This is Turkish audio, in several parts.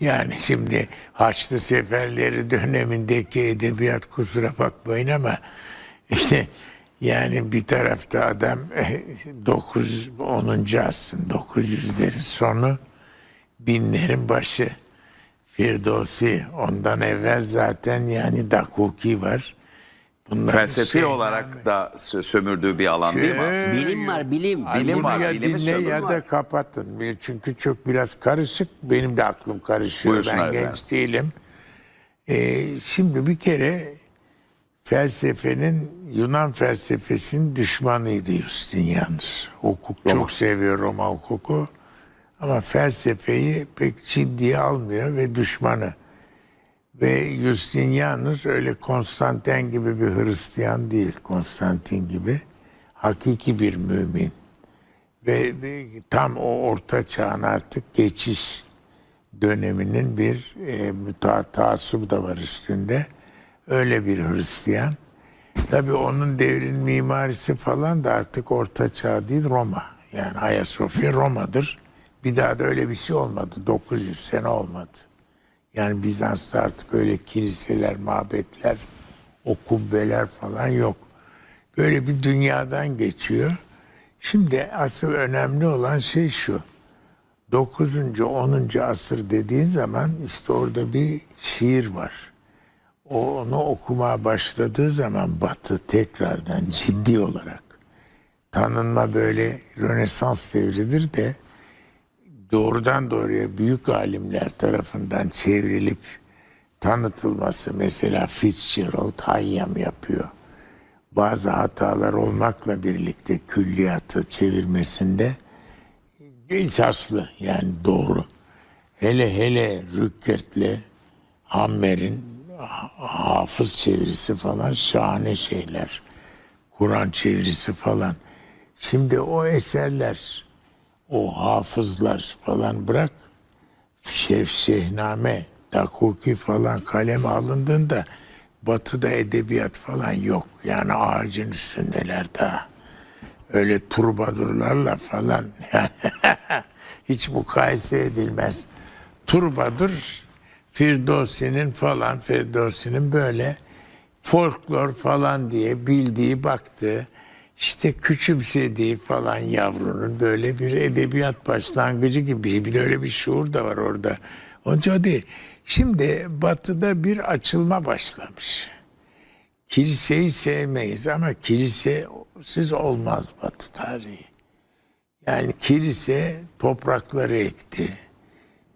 Yani şimdi Haçlı Seferleri dönemindeki edebiyat kusura bakmayın ama yani bir tarafta adam 9 10. asrın 900'lerin sonu binlerin başı Firdevsi ondan evvel zaten yani Dakuki var. Bunların Felsefi şey- olarak da sö- sömürdüğü bir alan değil mi aslında? Bilim var bilim. Ay, Bilim bunu var, ya bilimi dinle sömürü ya var. da kapatın. Çünkü çok biraz karışık. Benim de aklım karışıyor. Buyursunlar ben efendim. genç değilim. Ee, şimdi bir kere felsefenin Yunan felsefesinin düşmanıydı Justinianus. Hukuk çok seviyor Roma hukuku. Ama felsefeyi pek ciddiye almıyor ve düşmanı. Ve Justinianus öyle Konstantin gibi bir Hristiyan değil. Konstantin gibi. Hakiki bir mümin. Ve tam o orta çağın artık geçiş döneminin bir e, mütaatası da var üstünde. Öyle bir Hristiyan. Tabii onun devrin mimarisi falan da artık orta çağ değil Roma. Yani Ayasofya Roma'dır. Bir daha da öyle bir şey olmadı. 900 sene olmadı. Yani Bizans'ta artık öyle kiliseler, mabetler, o kubbeler falan yok. Böyle bir dünyadan geçiyor. Şimdi asıl önemli olan şey şu. 9. 10. asır dediğin zaman işte orada bir şiir var. O onu okumaya başladığı zaman Batı tekrardan ciddi olarak tanınma böyle Rönesans devridir de doğrudan doğruya büyük alimler tarafından çevrilip tanıtılması mesela Fitzgerald Hayyam yapıyor. Bazı hatalar olmakla birlikte külliyatı çevirmesinde esaslı yani doğru. Hele hele Rückert'le Hammer'in ha- hafız çevirisi falan şahane şeyler. Kur'an çevirisi falan. Şimdi o eserler, o hafızlar falan bırak. Şef Şehname, Dakuki falan kaleme alındığında batıda edebiyat falan yok. Yani ağacın üstündeler daha. Öyle turbadurlarla falan yani hiç mukayese edilmez. Turbadur Firdevsi'nin falan Firdevsi'nin böyle folklor falan diye bildiği baktığı işte küçümsediği falan yavrunun böyle bir edebiyat başlangıcı gibi bir de öyle bir şuur da var orada. Onca o değil. Şimdi batıda bir açılma başlamış. Kiliseyi sevmeyiz ama kilisesiz olmaz Batı tarihi. Yani kilise toprakları ekti,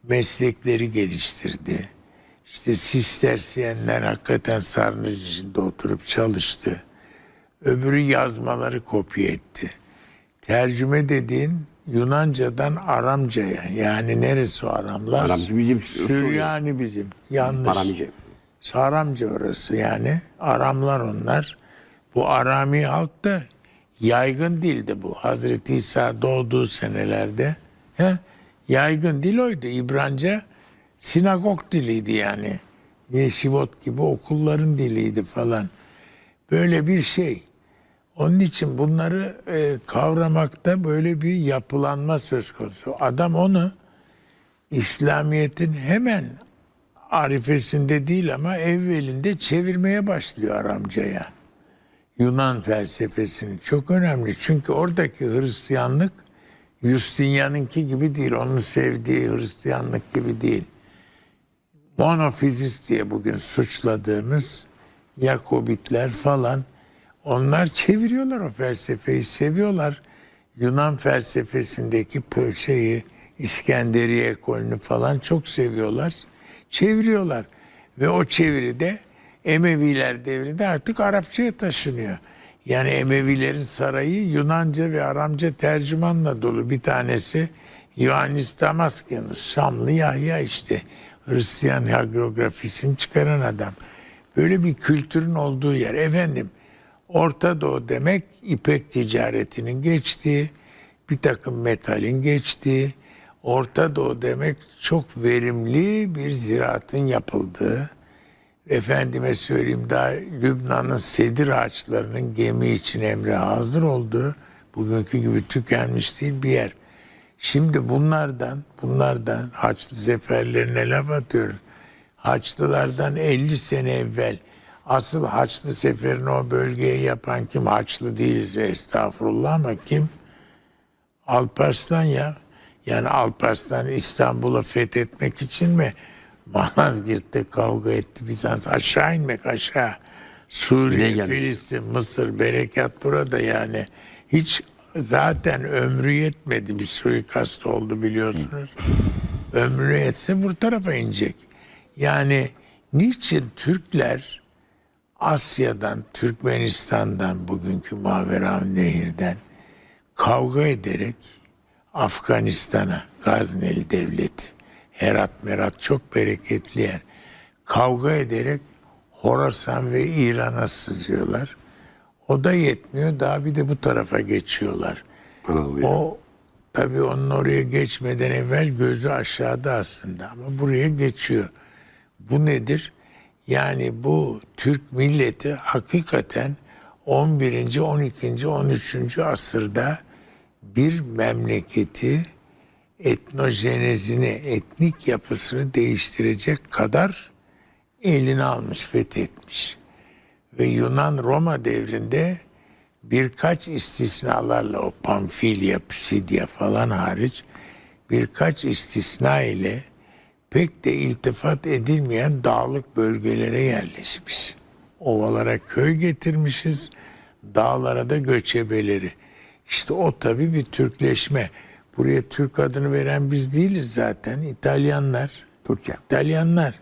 meslekleri geliştirdi. İşte sistersiyenler hakikaten sarnıç içinde oturup çalıştı. Öbürü yazmaları kopya etti. Tercüme dediğin Yunanca'dan Aramca'ya yani neresi o Aramlar? Aramcı bizim Süryani bizim. Yanlış. Aramice. Saramca orası yani. Aramlar onlar. Bu Arami halk da yaygın dildi bu. Hazreti İsa doğduğu senelerde. He? Yaygın dil oydu. İbranca sinagog diliydi yani. Yeşivot gibi okulların diliydi falan. Böyle bir şey. Onun için bunları e, kavramakta böyle bir yapılanma söz konusu. Adam onu İslamiyet'in hemen arifesinde değil ama evvelinde çevirmeye başlıyor Aramcaya. Yunan felsefesini çok önemli. Çünkü oradaki Hristiyanlık Justinian'ınki gibi değil. Onun sevdiği Hristiyanlık gibi değil. Monofizist diye bugün suçladığımız Yakobitler falan onlar çeviriyorlar o felsefeyi seviyorlar. Yunan felsefesindeki şeyi İskenderiye ekolünü falan çok seviyorlar. Çeviriyorlar. Ve o çeviride Emeviler devrinde artık Arapçaya taşınıyor. Yani Emevilerin sarayı Yunanca ve Aramca tercümanla dolu. Bir tanesi Ioannis Damaskanus, Şamlı Yahya işte. Hristiyan hagiografisini çıkaran adam. Böyle bir kültürün olduğu yer. Efendim Orta Doğu demek ipek ticaretinin geçtiği, bir takım metalin geçtiği, Orta Doğu demek çok verimli bir ziraatın yapıldığı, efendime söyleyeyim daha Lübnan'ın sedir ağaçlarının gemi için emre hazır olduğu, bugünkü gibi tükenmiş değil bir yer. Şimdi bunlardan, bunlardan Haçlı seferlerine laf atıyoruz. Haçlılardan 50 sene evvel asıl Haçlı seferini o bölgeye yapan kim? Haçlı değilse estağfurullah ama kim? Alparslan ya. Yani Alparslan İstanbul'u fethetmek için mi Malazgirt'te kavga etti Bizans aşağı inmek aşağı. Suriye? Filistin, Mısır, berekat burada yani. Hiç zaten ömrü yetmedi bir suikast oldu biliyorsunuz. Ömrü yetse bu tarafa inecek. Yani niçin Türkler Asya'dan, Türkmenistan'dan, bugünkü Mavera Nehir'den kavga ederek Afganistan'a, Gazneli Devlet, Herat Merat çok bereketli yer. Kavga ederek Horasan ve İran'a sızıyorlar. O da yetmiyor. Daha bir de bu tarafa geçiyorlar. Anadolu'ya. O tabii onun oraya geçmeden evvel gözü aşağıda aslında ama buraya geçiyor. Bu nedir? Yani bu Türk milleti hakikaten 11. 12. 13. asırda bir memleketi etnojenezini, etnik yapısını değiştirecek kadar eline almış, fethetmiş. Ve Yunan-Roma devrinde birkaç istisnalarla o Pamfilya, Pisidia falan hariç birkaç istisna ile pek de iltifat edilmeyen dağlık bölgelere yerleşmiş. Ovalara köy getirmişiz, dağlara da göçebeleri. İşte o tabii bir Türkleşme. Buraya Türk adını veren biz değiliz zaten. İtalyanlar. Türkiye. İtalyanlar.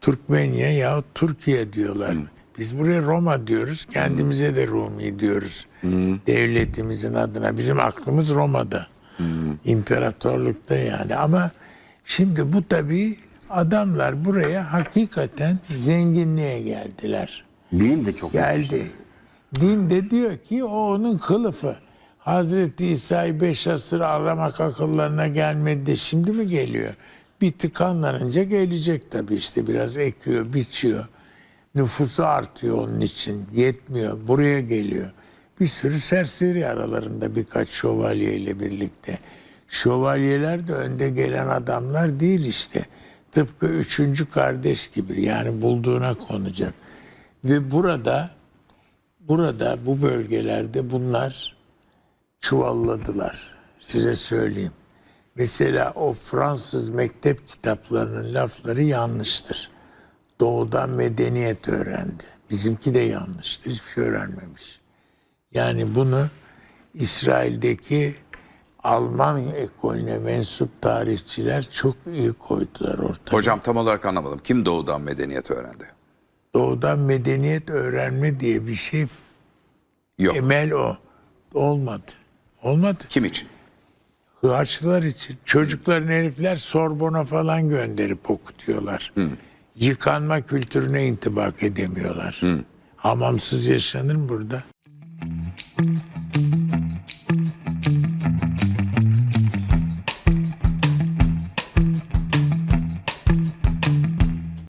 Türkmenya yahut Türkiye diyorlar. Biz buraya Roma diyoruz. Kendimize de Rumi diyoruz. Devletimizin adına. Bizim aklımız Roma'da. İmparatorlukta yani. Ama şimdi bu tabii adamlar buraya hakikaten zenginliğe geldiler Bilim de çok geldi. Din de diyor ki o onun kılıfı. Hazreti İsa'yı beş asır aramak akıllarına gelmedi de şimdi mi geliyor? Bir tıkanlanınca gelecek tabii işte biraz ekiyor, biçiyor. Nüfusu artıyor onun için. Yetmiyor. Buraya geliyor. Bir sürü serseri aralarında birkaç şövalye ile birlikte. Şövalyeler de önde gelen adamlar değil işte. Tıpkı üçüncü kardeş gibi yani bulduğuna konacak. Ve burada burada bu bölgelerde bunlar çuvalladılar. Size söyleyeyim. Mesela o Fransız mektep kitaplarının lafları yanlıştır. Doğudan medeniyet öğrendi. Bizimki de yanlıştır. Hiçbir şey öğrenmemiş. Yani bunu İsrail'deki Alman ekolüne mensup tarihçiler çok iyi koydular ortaya. Hocam tam olarak anlamadım. Kim doğudan medeniyet öğrendi? Doğudan medeniyet öğrenme diye bir şey Yok. emel o. Olmadı. Olmadı. Kim için? Hıçlılar için. Çocukların herifler Sorbona falan gönderip okutuyorlar. Yıkanma kültürüne intibak edemiyorlar. Hamamsız yaşanır mı burada?